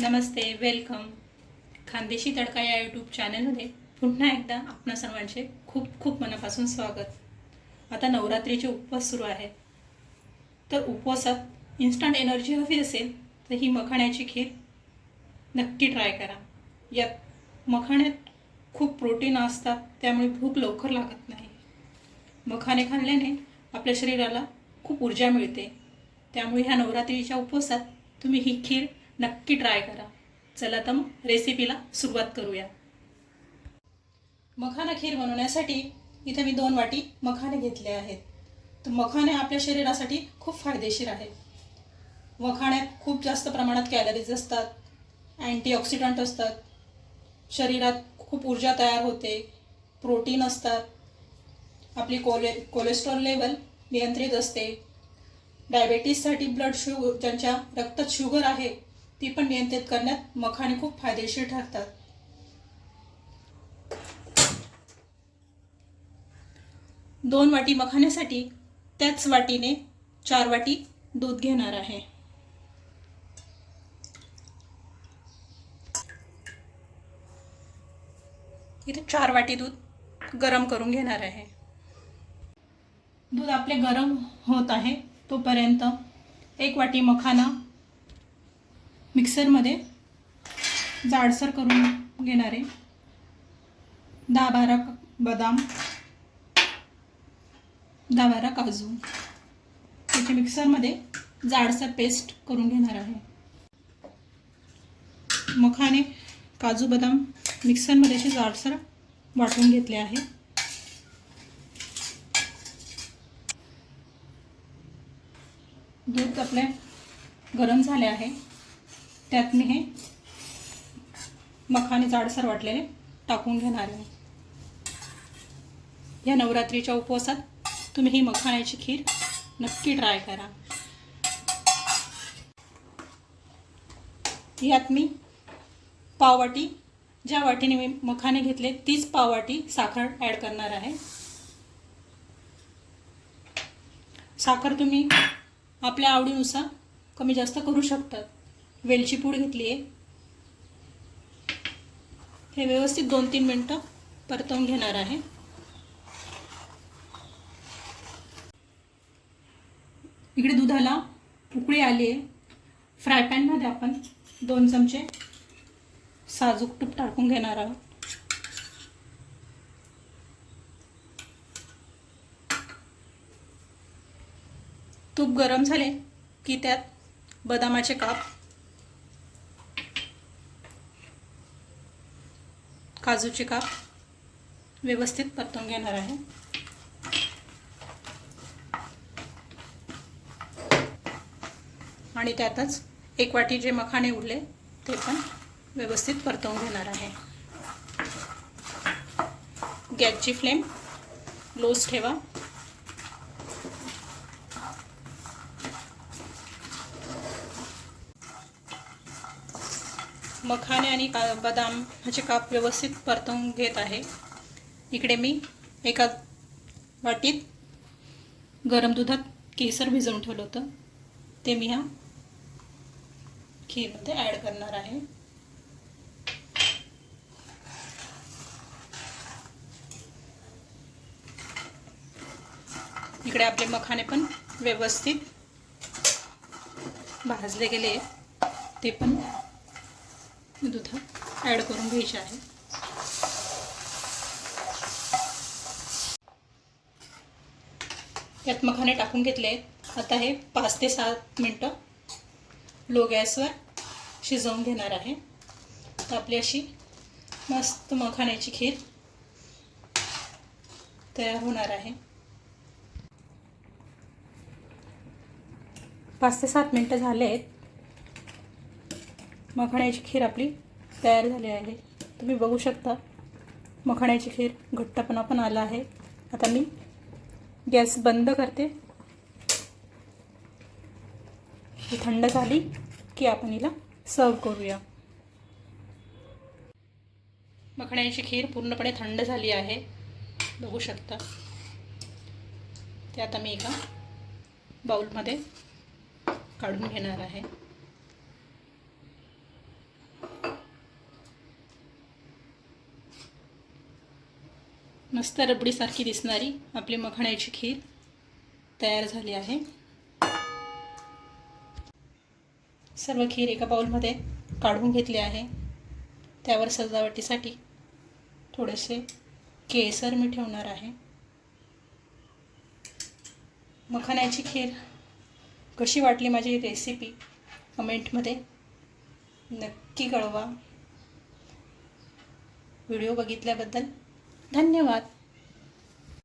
नमस्ते welcome Khandeshi तडका या YouTube चॅनलमध्ये पुन्हा एकदा आपणा सर्वांचे खूप खूप मनापासून स्वागत. आता नवरात्रीचे उपवास सुरू आहे. तर उपवासात इन्स्टंट एनर्जी हवी असेल तर ही मखाण्याची खीर नक्की ट्राय करा. यात मखाण्यात खूप प्रोटीन असतात त्यामुळे भूक लवकर लागत नाही. मखाणे खाल्ल्याने आपल्या शरीराला खूप ऊर्जा मिळते. त्यामुळे ह्या नवरात्रीच्या उपवासात तुम्ही ही खीर नक्की ट्राय करा. चला तर मग रेसिपीला सुरुवात करूया. मखाना खीर बनवण्यासाठी इथे मी दोन वाटी मखाने घेतले आहेत. तर मखाने आपल्या शरीरासाठी खूप फायदेशीर आहेत. मखाण्यात खूप जास्त प्रमाणात कॅलरीज असतात अँटीऑक्सिडंट असतात. शरीरात खूप ऊर्जा तयार होते प्रोटीन असतात. आपली कोले कोलेस्ट्रॉल लेवल नियंत्रित असते. डायबेटीससाठी ब्लड शुगर ज्यांच्या रक्तात शुगर आहे ती पण नियंत्रित करण्यात मखाणे खूप फायदेशीर ठरतात. दोन वाटी मखाण्यासाठी त्याच वाटीने चार वाटी दूध घेणार आहे. इथे चार वाटी दूध गरम करून घेणार आहे. दूध आपले गरम होत आहे तोपर्यंत एक वाटी मखाना मिक्सरमध्ये जाडसर करून घेणार आहे दहा बारा बदाम दहा बारा काजू त्याची मिक्सरमध्ये जाडसर पेस्ट करून घेणार आहे. मखाने काजू बदाम मिक्सरमध्ये असे जाडसर वाटून घेतले आहे. दूध आपले गरम झाले आहे. त्यात मी हे मखाने जाडसर वाटलेले टाकून घेणार आहे या नवरात्रीच्या उपवासात तुम्ही ही मखाण्याची खीर नक्की ट्राय करा. यात मी पाववाटी ज्या वाटीने मी मखाने घेतले तीच पाववाटी साखर ॲड करणार आहे. साखर तुम्ही आपल्या आवडीनुसार कमी जास्त करू शकतात. वेलची पूड घेतली आहे. हे व्यवस्थित दोन तीन मिनटं परतवून घेणार आहे. इकडे दुधाला उकळी आली आहे. फ्राय पॅनमध्ये आपण दोन चमचे साजूक तूप टाकून घेणार आहोत. तूप गरम झाले की त्यात बदामाचे काप काजूचे काप व्यवस्थित परतून घेणार आहे. आणि त्यातच एक वाटी जे मखाणे उरले ते पण व्यवस्थित परतवून घेणार आहे. गॅसची फ्लेम लोज ठेवा. मखाने आणि का बदाम ह्याचे काप व्यवस्थित परतवून घेत आहे. इकडे मी एका वाटीत गरम दुधात केसर भिजवून ठेवलं होतं. ते मी ह्या खीरमध्ये ॲड करणार आहे. इकडे आपले मखाने पण व्यवस्थित भाजले गेले ते पण ॲड करून घ्यायचे आहे. त्यात मखाने टाकून घेतले आहेत. आता हे पाच ते सात मिनटं लो गॅसवर शिजवून घेणार आहे. तर आपली अशी मस्त मखाण्याची खीर तयार होणार आहे. पाच ते सात मिनटं झाले आहेत. मखाण्याची खीर आपली तयार झाली आहे. तुम्ही बघू शकता मखाण्याची खीर घट्टपणा पण आला आहे. आता मी गॅस बंद करते. ही थंड झाली की आपण हिला सर्व करूया. मखण्याची खीर पूर्णपणे थंड झाली आहे. बघू शकता. ते आता मी एका बाउलमध्ये काढून घेणार आहे. मस्त रबडीसारखी दिसणारी आपली मखाण्याची खीर तयार झाली आहे. सर्व खीर एका बाउलमध्ये काढून घेतली आहे. त्यावर सजावटीसाठी थोडेसे केसर मी ठेवणार आहे. मखाण्याची खीर कशी वाटली माझी रेसिपी कमेंटमध्ये नक्की कळवा. व्हिडिओ बघितल्याबद्दल धन्यवाद